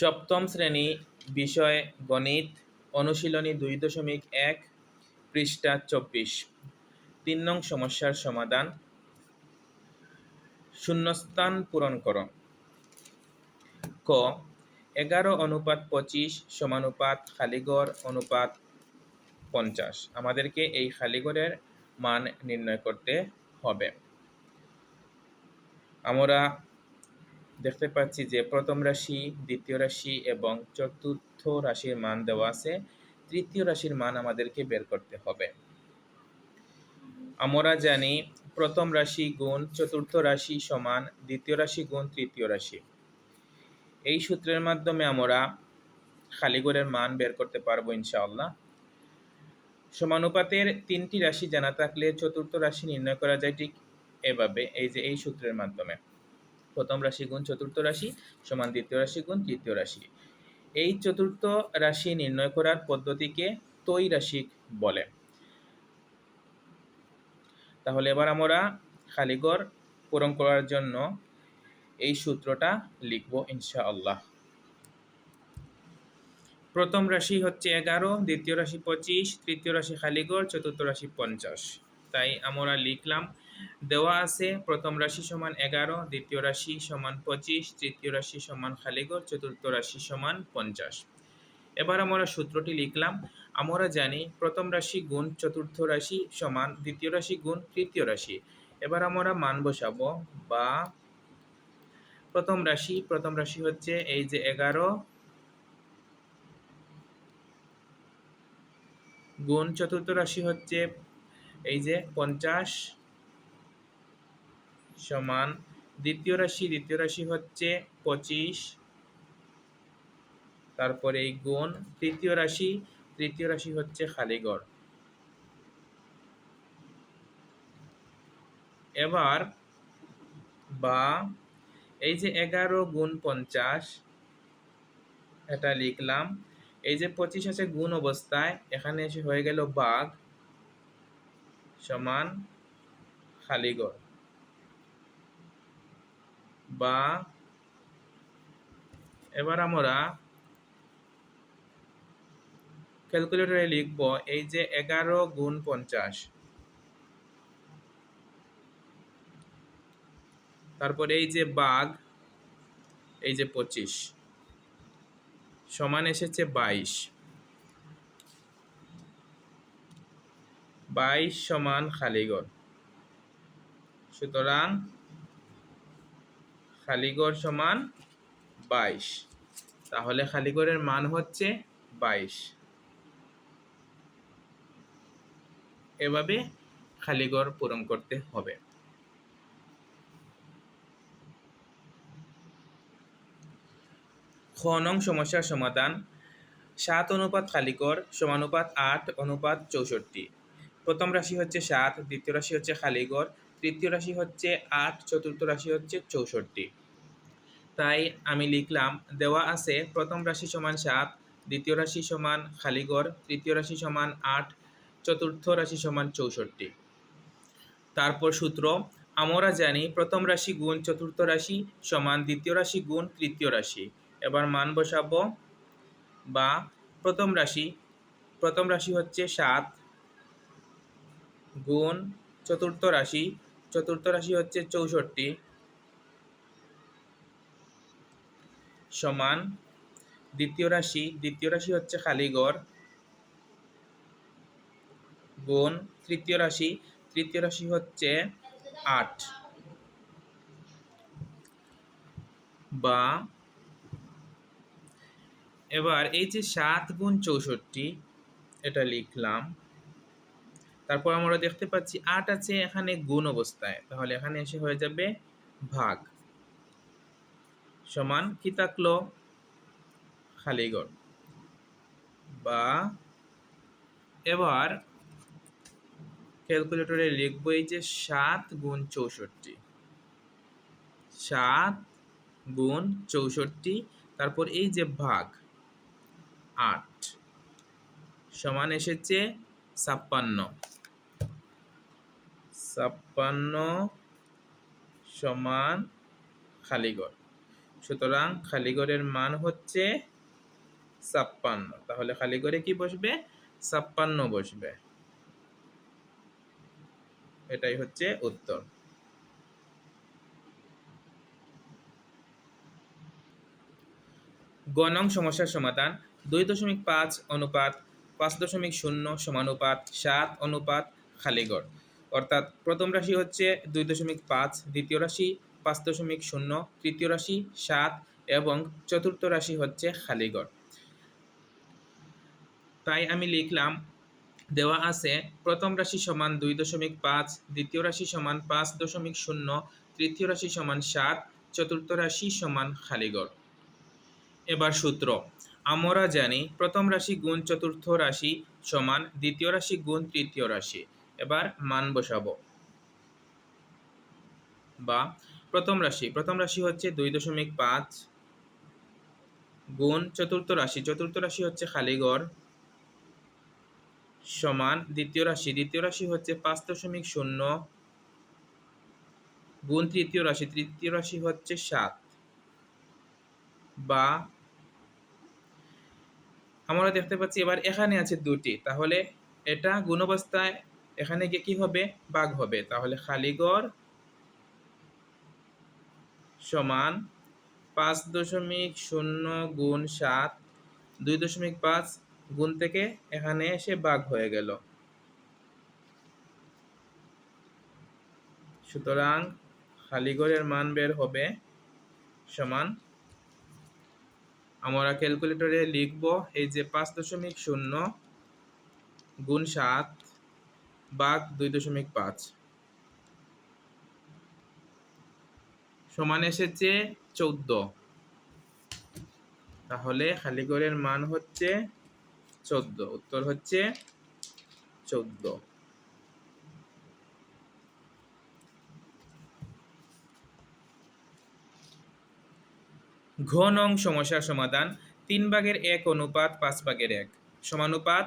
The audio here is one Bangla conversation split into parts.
সপ্তম শ্রেণি, বিষয় গণিত, অনুশীলনী দুই দশমিক এক, পৃষ্ঠা চব্বিশ। তিন নং সমস্যার সমাধান। শূন্যস্থান পূরণ করো। ক, এগারো অনুপাত পঁচিশ সমানুপাত খালিগড় অনুপাত পঞ্চাশ। আমাদেরকে এই খালিগড়ের মান নির্ণয় করতে হবে। আমরা দেখতে পাচ্ছি যে প্রথম রাশি, দ্বিতীয় রাশি এবং চতুর্থ রাশির মান দেওয়া আছে। তৃতীয় রাশির মান আমাদেরকে বের করতে হবে। আমরা জানি প্রথম রাশি গুণ, চতুর্থ রাশি সমান, দ্বিতীয় রাশি গুণ, তৃতীয় রাশি। এই সূত্রের মাধ্যমে আমরা খালিগড়ের মান বের করতে পারব ইনশাআল্লাহ। সমানুপাতের তিনটি রাশি জানা থাকলে চতুর্থ রাশি নির্ণয় করা যায় ঠিক এভাবে, এই যে এই সূত্রের মাধ্যমে। প্রথম রাশি গুণ চতুর্থ রাশি সমান দ্বিতীয় রাশি গুণ তৃতীয় রাশি। এই চতুর্থ রাশি নির্ণয় করার পদ্ধতিকে তৈ রাশিক বলে। তাহলে এবার আমরা খালিগড় পূরণ করার জন্য এই সূত্রটা লিখব ইনশাআল্লাহ। প্রথম রাশি হচ্ছে এগারো, দ্বিতীয় রাশি পঁচিশ, তৃতীয় রাশি খালিগড়, চতুর্থ রাশি পঞ্চাশ। তাই আমরা লিখলাম দেওয়া আছে। প্রথম রাশি সমান এগারো, দ্বিতীয় রাশি সমান পঁচিশ, তৃতীয় রাশি সমান খালিগড়, চতুর্থ রাশি সমান পঞ্চাশ। এবার আমরা সূত্রটি লিখলাম। আমরা জানি প্রথম রাশি গুণ, চতুর্থ রাশি সমান, দ্বিতীয় রাশি গুণ, তৃতীয় রাশি। এবার আমরা মান বসাবো বা প্রথম রাশি প্রথম রাশি হচ্ছে এই যে এগারো গুণ, চতুর্থ রাশি হচ্ছে এই যে পঞ্চাশ। সমান। দ্বিতীয় রাশি দ্বিতীয় রাশি হচ্ছে পঁচিশ। তারপরে এই গুণ। তৃতীয় রাশি তৃতীয় রাশি হচ্ছে খালিগড়। এবার বা এই যে এগারো গুণ পঞ্চাশ, এটা লিখলাম। এই যে পঁচিশ আছে গুণ অবস্থায়, এখানে এসে হয়ে গেল বাঘ সমান খালিগড়। বা এবার আমরা ক্যালকুলেটরে লিখব এই যে এগারো গুণ পঞ্চাশ। তারপর এই যে বাঘ, এই যে পঁচিশ। সমান এসেছে বাইশ। বাইশ সমান খালিগড় সুতরাং খালিগড় সমান বাইশ। তাহলে খালিগড়ের মান হচ্ছে বাইশ। এভাবে খালিগড় পূরণ করতে হবে। খ নং সমস্যার সমাধান। সাত অনুপাত খালিগড় সমানুপাত আট, অনুপাত চৌষট্টি। প্রথম রাশি হচ্ছে সাত, দ্বিতীয় রাশি হচ্ছে খালিগড় তৃতীয় রাশি হচ্ছে আট, চতুর্থ রাশি হচ্ছে চৌষট্টি। তাই আমি লিখলাম, দেওয়া আছে প্রথম রাশি সমান সাত, দ্বিতীয় রাশি সমান খালিগড় তৃতীয় রাশি সমান আট, চতুর্থ রাশি সমান চৌষট্টি। তারপর সূত্র, আমরা জানি প্রথম রাশি গুণ, চতুর্থ রাশি সমান দ্বিতীয় রাশি গুণ, তৃতীয় রাশি। এবার মান বসাবো। বা প্রথম রাশি প্রথম রাশি হচ্ছে সাত গুণ, চতুর্থ রাশি চতুর্থ রাশি হচ্ছে চৌষট্টি। সমান দ্বিতীয় রাশি দ্বিতীয় রাশি হচ্ছে খালিগড় গুণ তৃতীয় রাশি তৃতীয় রাশি হচ্ছে আট। বা এবার এই যে সাত গুণ চৌষট্টি, এটা লিখলাম। তারপর আমরা দেখতে পাচ্ছি আট আছে এখানে গুণ অবস্থায়। তাহলে এখানে এসে হয়ে যাবে ভাগ। সমান কি থাকল? খালিগড় বা এবার ক্যালকুলেটরে লিখব এই যে সাত গুণ চৌষট্টি। সাত গুণ চৌষট্টি, তারপর এই যে ভাগ আট। সমান এসেছে ছাপ্পান্ন। ছাপ্পান্ন সমান খালিগড়। সুতরাং খালিগড়ের মান হচ্ছে ছাপ্পান্ন। তাহলে খালিগড়ে কি বসবে? ছাপ্পান্ন বসবে। এটাই হচ্ছে উত্তর। গণং সমস্যার সমাধান। দুই দশমিক পাঁচ অনুপাত, পাঁচ দশমিক শূন্য সমানুপাত, সাত অনুপাত, খালিগড়। অর্থাৎ প্রথম রাশি হচ্ছে দুই দশমিক পাঁচ, দ্বিতীয় রাশি পাঁচ দশমিক শূন্য, তৃতীয় রাশি সাত এবং চতুর্থ রাশি হচ্ছে খালিগড় তাই আমি লিখলাম, দেওয়া আছে প্রথম রাশি সমান দুই দশমিক পাঁচ, দ্বিতীয় রাশি সমান পাঁচ দশমিক শূন্য, তৃতীয় রাশি সমান সাত, চতুর্থ রাশি সমান খালিগড় এবার সূত্র, আমরা জানি প্রথম রাশি গুণ চতুর্থ রাশি সমান দ্বিতীয় রাশি গুণ তৃতীয় রাশি। এবার মান বসাবো। বা প্রথম রাশি প্রথম রাশি হচ্ছে দুই দশমিক পাঁচ গুণ চতুর্থ রাশি। চতুর্থ রাশি হচ্ছে খালিগড় সমান দ্বিতীয় রাশি। দ্বিতীয় রাশি হচ্ছে পাঁচ দশমিক শূন্য গুণ তৃতীয় রাশি। তৃতীয় রাশি হচ্ছে সাত। বা আমরা দেখতে পাচ্ছি এবার এখানে আছে দুটি। তাহলে এটা গুণবস্থায় এখানে গিয়ে কি হবে? বাঘ হবে। তাহলে খালিগড় সমান পাঁচ দশমিক শূন্য গুণ সাত, দুই দশমিক পাঁচ গুণ থেকে এখানে এসে বাঘ হয়ে গেল। সুতরাং খালিগড়ের মান বের হবে সমান, আমরা ক্যালকুলেটরে লিখব এই যে পাঁচ দশমিক শূন্য গুণ সাত বাঘ দুই দশমিক পাঁচ। সমান এসেছে চৌদ্দ। তাহলে খালিগড়ের মান হচ্ছে চোদ্দ, উত্তর হচ্ছে সমস্যার সমাধান, তিন ভাগের এক অনুপাত পাঁচ ভাগের এক। সমানুপাত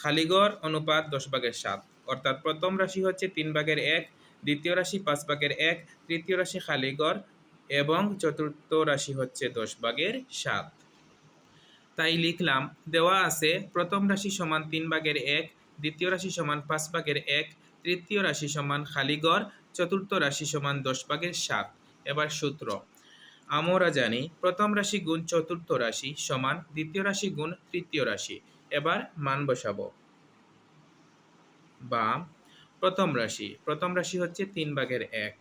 খালিগড় অনুপাত দশ ভাগের সাত। অর্থাৎ প্রথম রাশি হচ্ছে তিন ভাগের এক, দ্বিতীয় রাশি পাঁচ ভাগের এক, তৃতীয় রাশি খালিগড় এবং চতুর্থ রাশি হচ্ছে দশ ভাগের সাত। তাই লিখলাম, দেওয়া আছে প্রথম রাশি সমান তিন ভাগের এক, দ্বিতীয় রাশি সমান পাঁচ ভাগের এক, তৃতীয় রাশি সমান খালিগড়, চতুর্থ রাশি সমান দশ ভাগের সাত। এবার সূত্র আমরা জানি প্রথম রাশি গুণ চতুর্থ রাশি সমান দ্বিতীয় রাশি গুণ তৃতীয় রাশি। এবার মান বসাবো। বা প্রথম রাশি। প্রথম রাশি হচ্ছে তিন ভাগের এক।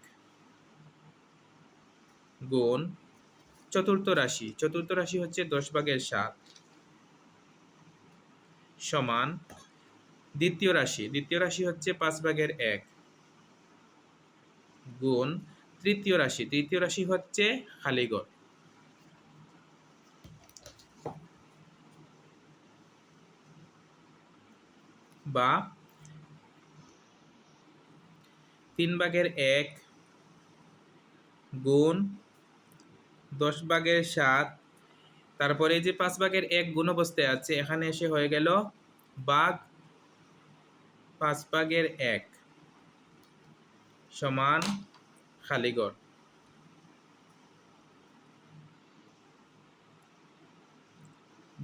গুণ চতুর্থ রাশি। চতুর্থ রাশি হচ্ছে দশ ভাগের সাত। সমান দ্বিতীয় রাশি। দ্বিতীয় রাশি হচ্ছে পাঁচ ভাগের এক। গুণ তৃতীয় রাশি। তৃতীয় রাশি হচ্ছে খালিগড়। বা তিন ভাগের এক গুণ দশ ভাগের সাত। তারপরে যে পাঁচ ভাগের এক গুণ অবস্থায় আছে, এখানে এসে হয়ে গেল বাঘ পাঁচ ভাগের এক সমান খালিগড়।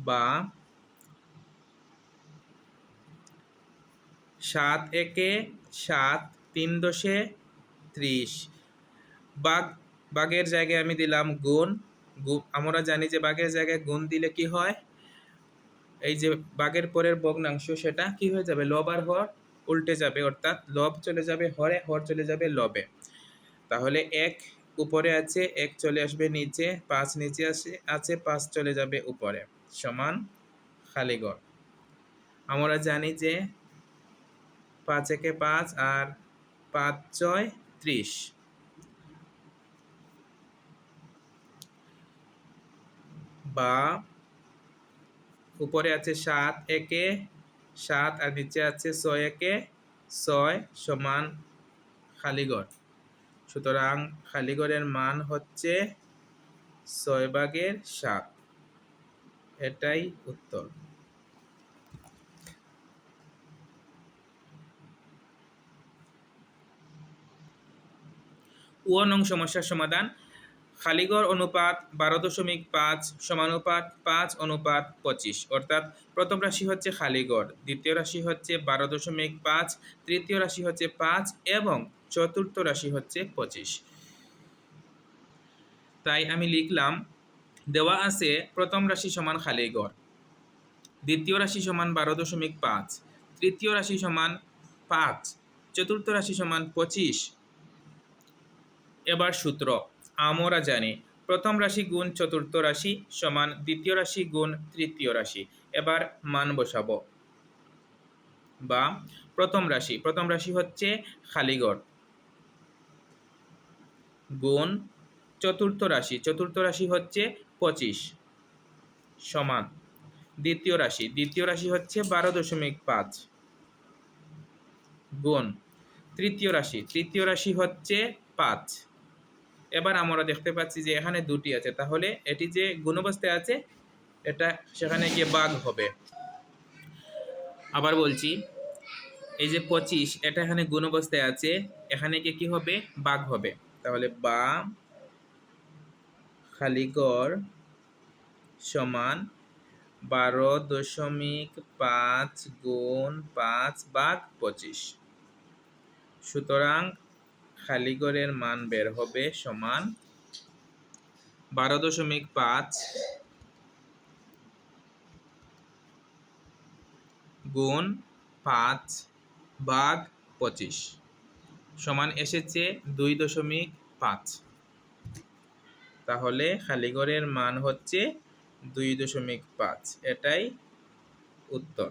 বা সাত একে সাত, তিন দশে ত্রিশ। বাঘ, বাঘের জায়গায় আমি দিলাম গুণ। আমরা জানি যে বাঘের জায়গায় গুণ দিলে কি হয়? এই যে বাঘের পরের ভগ্নাংশ সেটা কি হয়ে যাবে? লব আর হর উল্টে যাবে, অর্থাৎ লব চলে যাবে হরে, হর চলে যাবে লবে। তাহলে এক উপরে আছে, এক চলে আসবে নিচে, পাঁচ নিচে আসে, আছে, পাঁচ চলে যাবে উপরে। সমান খালিগড় আমরা জানি যে পাঁচ একে পাঁচ আর পাঁচ ছয় ত্রিশ। বা উপরে আছে সাত একে সাত আর নিচে আছে ছয় একে ছয় সমান খালিগড় সুতরাং খালিগড়ের মান হচ্ছে ছয় ভাগের সাত। এটাই উত্তর। ও নং সমস্যার সমাধান। খালিগড় অনুপাত বারো দশমিক পাঁচ সমানুপাত পাঁচ অনুপাত পঁচিশ। অর্থাৎ প্রথম রাশি হচ্ছে খালিগড়, দ্বিতীয় রাশি হচ্ছে বারো দশমিক পাঁচ, তৃতীয় রাশি হচ্ছে পাঁচ এবং চতুর্থ রাশি হচ্ছে পঁচিশ। তাই আমি লিখলাম, দেওয়া আছে প্রথম রাশি সমান খালিগড় দ্বিতীয় রাশি সমান বারো দশমিক পাঁচ, তৃতীয় রাশি সমান পাঁচ, চতুর্থ রাশি সমান পঁচিশ। এবার সূত্র, আমরা জানি প্রথম রাশি গুণ চতুর্থ রাশি সমান দ্বিতীয় রাশি গুণ তৃতীয় রাশি। এবার মান বসাবো। বা প্রথম রাশি প্রথম রাশি হচ্ছে খালিগড় গুণ চতুর্থ রাশি। চতুর্থ রাশি হচ্ছে পঁচিশ সমান। দ্বিতীয় রাশি। দ্বিতীয় রাশি হচ্ছে বারো দশমিক পাঁচ গুণ। তৃতীয় রাশি। তৃতীয় রাশি হচ্ছে পাঁচ। এবার আমরা দেখতে পাচ্ছি যে এখানে দুটি আছে। তাহলে এটি যে গুণবস্থায় আছে, এটা সেখানে গিয়ে বাঘ হবে। আবার বলছি, এই যে পঁচিশ, এটা এখানে গুণবস্থায় আছে, এখানে গিয়ে কি হবে? বাঘ হবে। তাহলে বা খালিগড় সমান বারো দশমিক পাঁচ গুণ পাঁচ বাঘ পঁচিশ। সুতরাং খালিগড়ের মান বের হবে সমান বারো দশমিক পাঁচ গুণ পাঁচ ভাগ পঁচিশ। সমান এসেছে দুই দশমিক পাঁচ। তাহলে খালিগড়ের মান হচ্ছে দুই দশমিক পাঁচ। এটাই উত্তর।